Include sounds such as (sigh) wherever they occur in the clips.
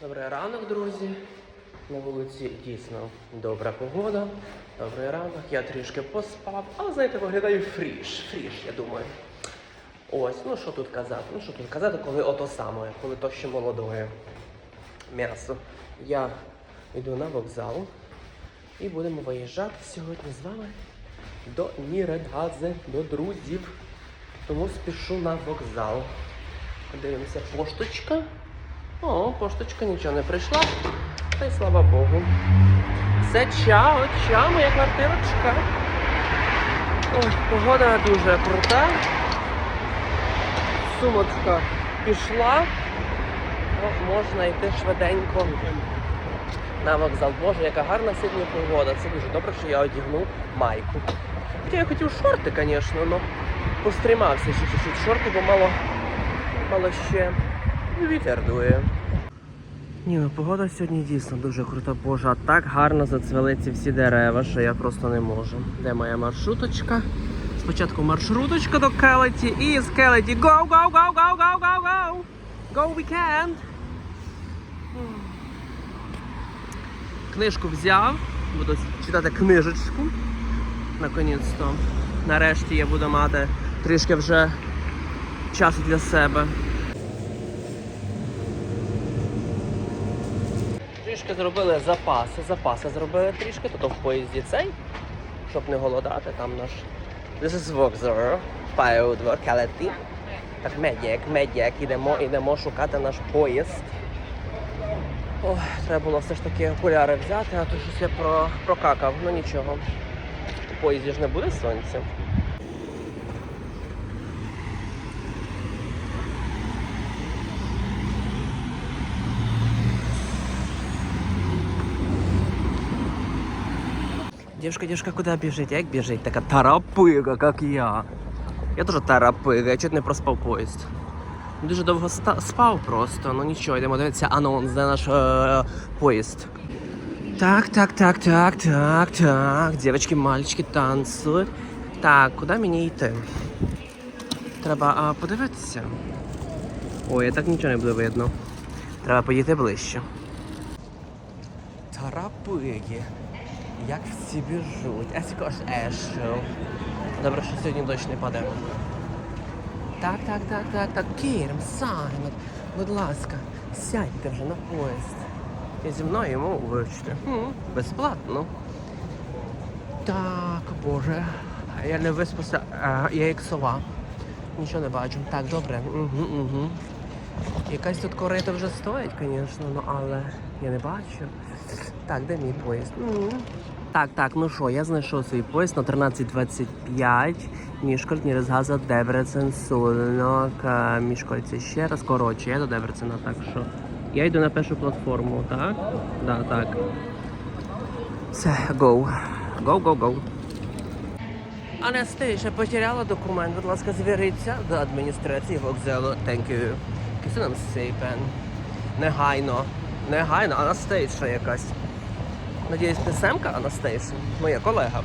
Добрий ранок, друзі. На вулиці дійсно добра погода. Добрий ранок. Я трішки поспав, але знаєте, виглядаю фріш. Фріш, я думаю. Ось, ну що тут казати? Ну що тут казати, коли ото саме, коли то ще молодое м'ясо. Я йду на вокзал і будемо виїжджати сьогодні з вами до Ніредгазе, до друзів. Тому спішу на вокзал. Подивимося, пошточка. О, пошточка нічого не прийшла. Та й слава Богу. Все чао, чао, моя квартирочка. Ой, погода дуже крута. Сумочка пішла. О, можна йти швиденько на вокзал. Боже, яка гарна сьогодні погода. Це дуже добре, що я одягнув майку. Хоча я хотів шорти, звісно, але постримався ще чуть-чуть шорти, бо мало, мало ще вітер дує. Ні, ну погода сьогодні дійсно дуже крута, боже, а так гарно зацвели ці всі дерева, що я просто не можу. Де моя маршруточка? Спочатку маршруточка до Келеті і з Келеті go, go, go, go, go, go, go! Go weekend! Книжку взяв, буду читати книжечку. Наконець-то. Нарешті я буду мати трішки вже часу для себе. Трішки зробили запаси, запаси зробили трішки, то в поїзді цей, щоб не голодати, там наш. This is Паудвор, Калеті. Так, медіак, медіак, ідемо, ідемо шукати наш поїзд. Ох, треба було все ж таки окуляри взяти, а то щось я про, прокакав, ну нічого. У поїзді ж не буде сонця. Девушка, девушка, куда бежить? Як біжить? Така тарапига, як я. Я теж тарапига, я чуть не проспав поїзд. Дуже довго спав просто, ну нічого, йдемо дивитися анонс, де наш е- поїзд. Так, так, так, так, так, так. Девочки, мальчики танцюють. Так, куди мені йти? Треба а, подивитися. Ой, я так нічого не буде видно. Треба підійти ближче. Тарапиги. Як всі біжуть. Ескош ешу. Добре, що сьогодні дощ не паде. Так, так, так, так, так. Кірм, Саймон, будь ласка, сядьте вже на поїзд. І зі мною йому. Хм, Безплатно. Так, боже. Я не виспався, а, я як сова. Нічого не бачу. Так, добре. Угу, угу. Якась тут корита вже стоїть, звісно, ну але я не бачу. Так, де мій поїзд? Ну. Так, так, ну що, я знайшов свій поїзд на 13.25. Мішкольт, Нірезгаза, Дебрецен, Сулинок, е, Мішкольці ще раз. Коротше, я до Дебрецена, так що. Я йду на першу платформу, так? Да, так. Все, go. Go, go, go. Анастейша потеряла документ, будь ласка, звіриться до адміністрації вокзалу. Thank you. Кисинам сейпен. Негайно. Негайно, Анастейша якась. Надіюсь, не Семка Анастейша, моя колега.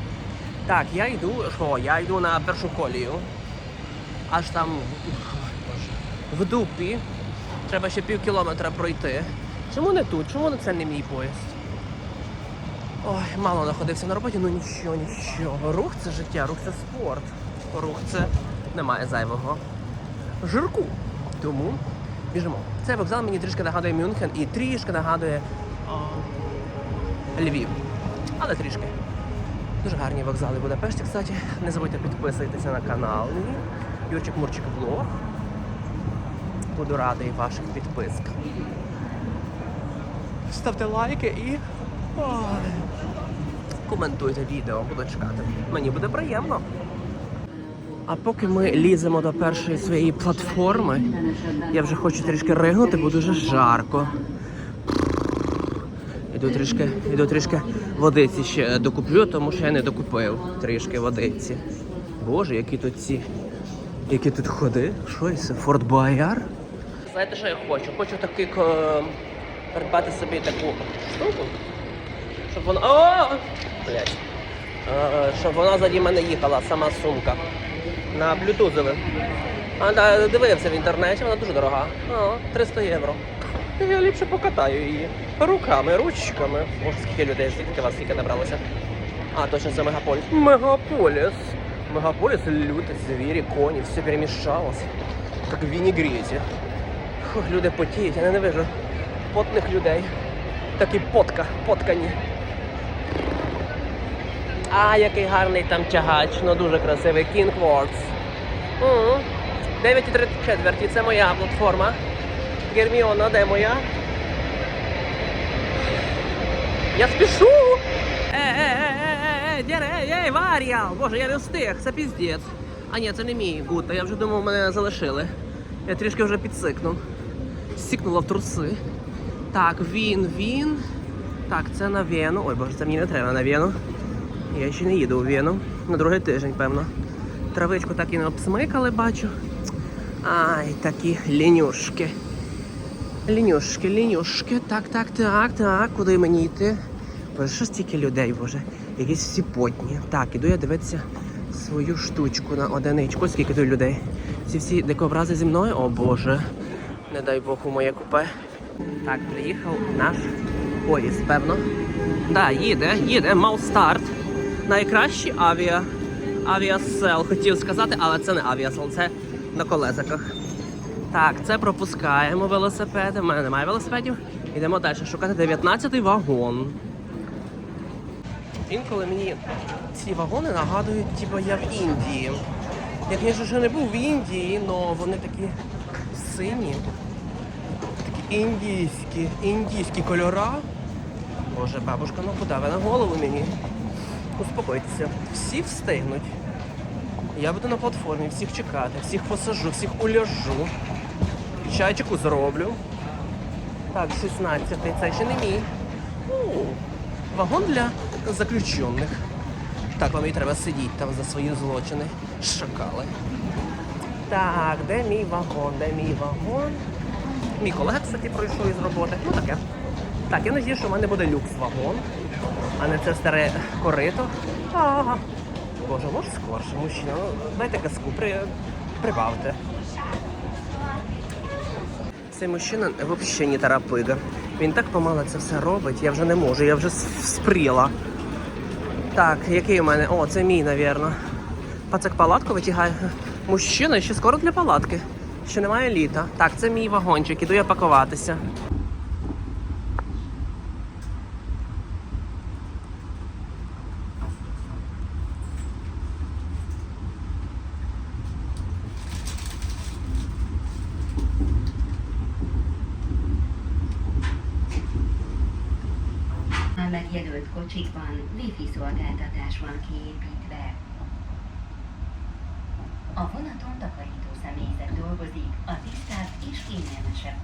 Так, я йду, що, я йду на першу колію. Аж там в дупі. Треба ще пів кілометра пройти. Чому не тут? Чому це не мій поїзд? Ой, мало знаходився на роботі, ну нічого, нічого. Рух це життя, рух це спорт. Рух це немає зайвого жирку. Тому біжимо. Цей вокзал мені трішки нагадує Мюнхен і трішки нагадує Львів. Але трішки. Дуже гарні вокзали в Будапешті, кстати. Не забудьте підписуватися на канал. Юрчик Мурчик Влог. Буду радий ваших підписках. Ставте лайки і коментуйте відео, буду чекати. Мені буде приємно. А поки ми ліземо до першої своєї платформи, я вже хочу трішки ригнути, бо дуже жарко. Іду трішки, іду трішки водиці ще докуплю, тому що я не докупив трішки водиці. Боже, які тут ці. Які тут ходи? Що це? Форт Бояр? Знаєте, що я хочу? Хочу таки ко- придбати собі таку штуку, щоб вона. О! Блять. Е, Щоб вона заді мене їхала, сама сумка. На блютузове. А дивився в інтернеті, вона дуже дорога. О, 300 євро. Я ліпше покатаю її. Руками, ручками. Боже, скільки людей, скільки вас скільки набралося. А, точно, це мегаполіс. Мегаполіс. Мегаполіс, люди, звірі, коні, все перемішалось. Як в вінігреті. Фух, люди потіють, я ненавижу потних людей. Такі потка, поткані. А, який гарний там тягач, ну дуже красивий King Quartz. 9,3 четверті, це моя платформа. Герміона, де моя? Я спішу! Е-е-е-е-е, Варіал! Боже, я не встиг, це піздець. А ні, це не мій гута, я вже думав, мене залишили. Я трішки вже підсикнув. Сікнула в труси. Так, він, він. Так, це на Вену. Ой, боже, це мені не треба на Вену. Я ще не їду у Вену. На другий тиждень, певно. Травичку так і не обсмикали, бачу. Ай, такі лінюшки. Лінюшки, лінюшки. Так, так, так, так. Куди мені йти? Боже, що стільки людей, боже. Якісь всі потні. Так, іду я дивитися свою штучку на одиничку. Скільки тут людей? Ці всі дикобрази зі мною? О боже. Не дай Бог у моє купе. Так, приїхав наш поїзд, певно. Да, їде, їде, мав старт. Найкращий авіа. Авіасел хотів сказати, але це не авіасел, це на колесиках. Так, це пропускаємо велосипеди. У мене немає велосипедів. Йдемо далі шукати 19-й вагон. Інколи мені ці вагони нагадують, типу я в Індії. Я, звісно, ще не був в Індії, але вони такі сині, такі індійські, індійські кольора. Боже, бабушка, ну куди ви на голову мені? Успокойтеся, всі встигнуть. Я буду на платформі, всіх чекати, всіх посажу, всіх уляжу. Чайчику зроблю. Так, 16-й, це ще не мій. У, Вагон для заключених. Так, вам і треба сидіти там за свої злочини. Шакали. Так, де мій вагон? Де мій вагон? Мій колега, кстати, пройшов із роботи. Ну таке. Так, я надію, що в мене буде люкс-вагон, а не це старе корито. Боже, може скорше, мужчина. Ну, дайте казку, при... прибавте. Цей мужчина взагалі не тарапига. Він так помало це все робить, я вже не можу, я вже спріла. Так, який у мене? О, це мій, навірно. Пацак палатку витягає. Мужчина, ще скоро для палатки. Ще немає літа. Так, це мій вагончик, іду я пакуватися. Kocsikban wifi szolgáltatás van kiépítve. A vonaton takarító személyzet dolgozik a tisztább és kényelmesebb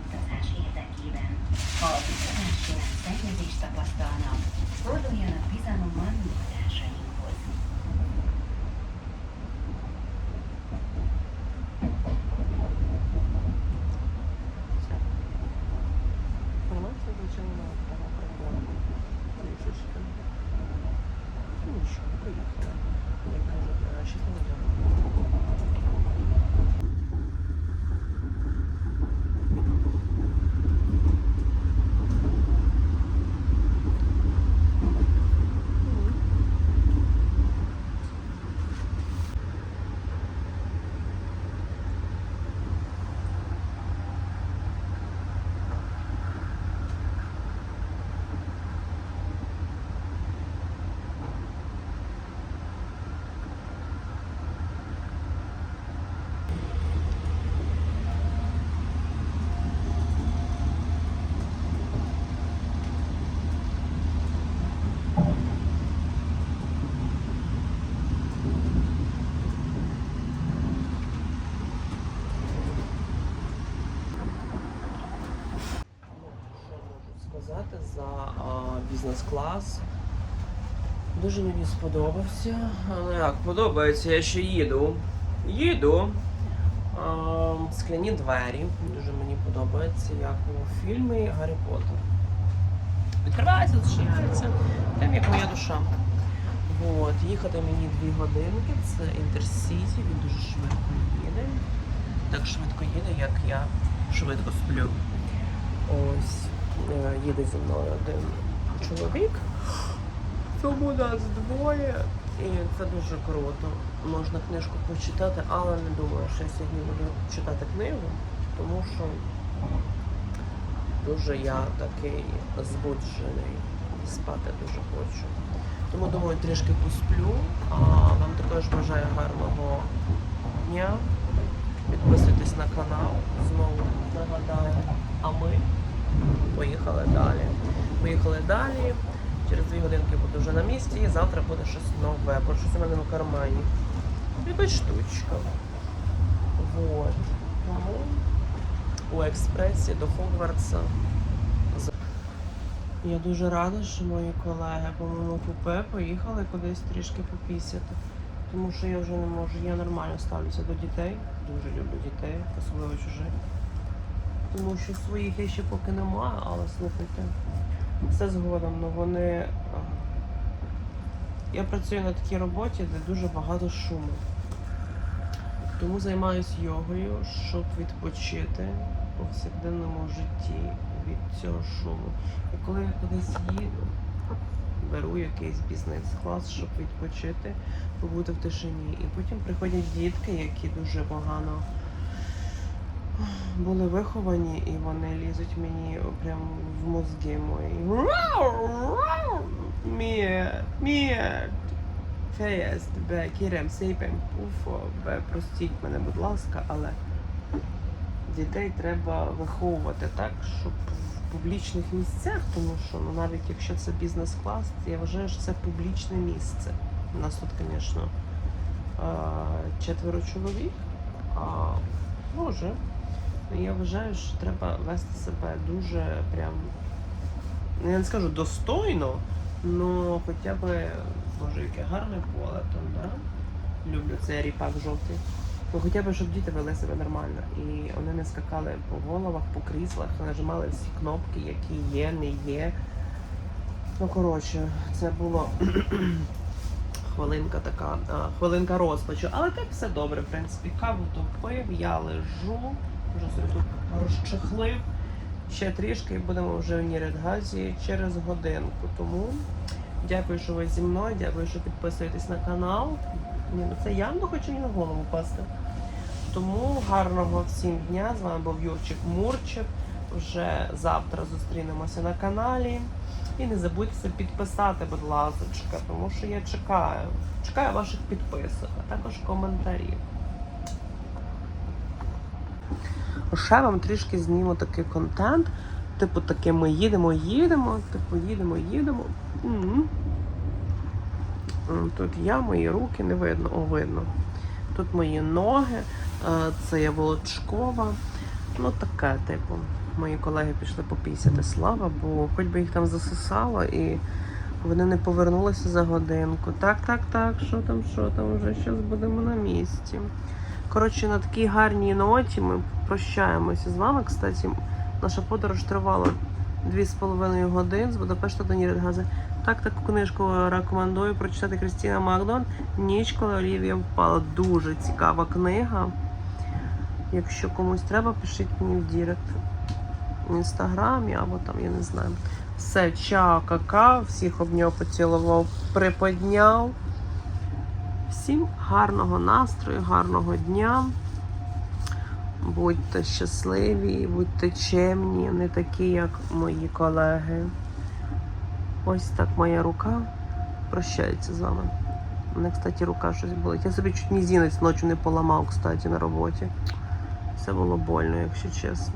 за бізнес-клас? Дуже мені сподобався. Але як подобається, я ще їду. Їду. Скляні двері. Дуже мені подобається, як у фільмі Гаррі Поттер. Відкривається, зачиняється. Там як моя душа. От, їхати мені дві годинки, це Інтерсіті, він дуже швидко їде. Так швидко їде, як я швидко сплю. Ось їде зі мною один чоловік. Тому нас двоє. І це дуже круто. Можна книжку почитати, але не думаю, що я сьогодні буду читати книгу, тому що дуже я такий збуджений. Спати дуже хочу. Тому думаю, трішки посплю. А вам також бажаю гарного дня. Підписуйтесь на канал. Знову нагадаю. А ми поїхали далі. Поїхали далі. Через дві годинки буду вже на місці і завтра буде щось нове. Бо щось у мене в кармані. Якась штучка. Вот. Тому у експресі до Хогвартса. Я дуже рада, що мої колеги по моєму купе поїхали кудись трішки попісяти. Тому що я вже не можу. Я нормально ставлюся до дітей. Дуже люблю дітей, особливо чужих. Тому що своїх я ще поки немає, але слухайте, все згодом, ну вони. Я працюю на такій роботі, де дуже багато шуму. Тому займаюся йогою, щоб відпочити у повсякденному житті від цього шуму. І коли я кудись їду, беру якийсь бізнес-клас, щоб відпочити, побути в тишині. І потім приходять дітки, які дуже погано були виховані, і вони лізуть мені прямо в мозги мої. Мія, мія. Бе, кірем, сейпем, пуфо, бе, простіть мене, будь ласка, але дітей треба виховувати так, щоб в публічних місцях, тому що ну, навіть якщо це бізнес-клас, я вважаю, що це публічне місце. У нас тут, звісно, е, четверо чоловік, а може. Я вважаю, що треба вести себе дуже прям, ну, я не скажу достойно, але хоча б, може, яке гарне поле там, да? Люблю цей ріпак жовтий. Ну хоча б, щоб діти вели себе нормально. І вони не скакали по головах, по кріслах, нажимали всі кнопки, які є, не є. Ну, коротше, це було (clears throat) хвилинка така, хвилинка розпачу. Але так все добре, в принципі. Каву допив, я лежу, вже собі тут розчехлив. Ще трішки і будемо вже в Ніридгазі через годинку. Тому дякую, що ви зі мною, дякую, що підписуєтесь на канал. Ні, ну це явно хочу мені на голову пасти. Тому гарного всім дня. З вами був Юрчик Мурчик. Вже завтра зустрінемося на каналі. І не забудьте підписати, будь ласочка, тому що я чекаю. Чекаю ваших підписок, а також коментарів. Ще вам трішки зніму такий контент. Типу, таке ми їдемо, їдемо, типу, їдемо, їдемо. М. Тут я, мої руки, не видно, о, видно. Тут мої ноги, е, це є Волочкова. Ну таке, типу. Мої колеги пішли попісяти, слава Богу, хоч би їх там засосало і вони не повернулися за годинку. Так, так, так, що там, що там, вже зараз будемо на місці. Коротше, на такій гарній ноті ми прощаємося з вами. Кстати, наша подорож тривала 2,5 години з Будапешта до Ніридгази. Так, таку книжку рекомендую прочитати Крістіна Макдон. Ніч, коли Олівія впала. Дуже цікава книга. Якщо комусь треба, пишіть мені в Дірект в інстаграмі або там, я не знаю. Все, чао, какао, всіх обняв, поцілував, приподняв. Всім гарного настрою, гарного дня. Будьте щасливі, будьте чемні, не такі, як мої колеги. Ось так моя рука прощається з вами. У мене, кстати, рука щось болить. Я собі чуть мізінець ночі не поламав, кстати, на роботі. Це було больно, якщо чесно.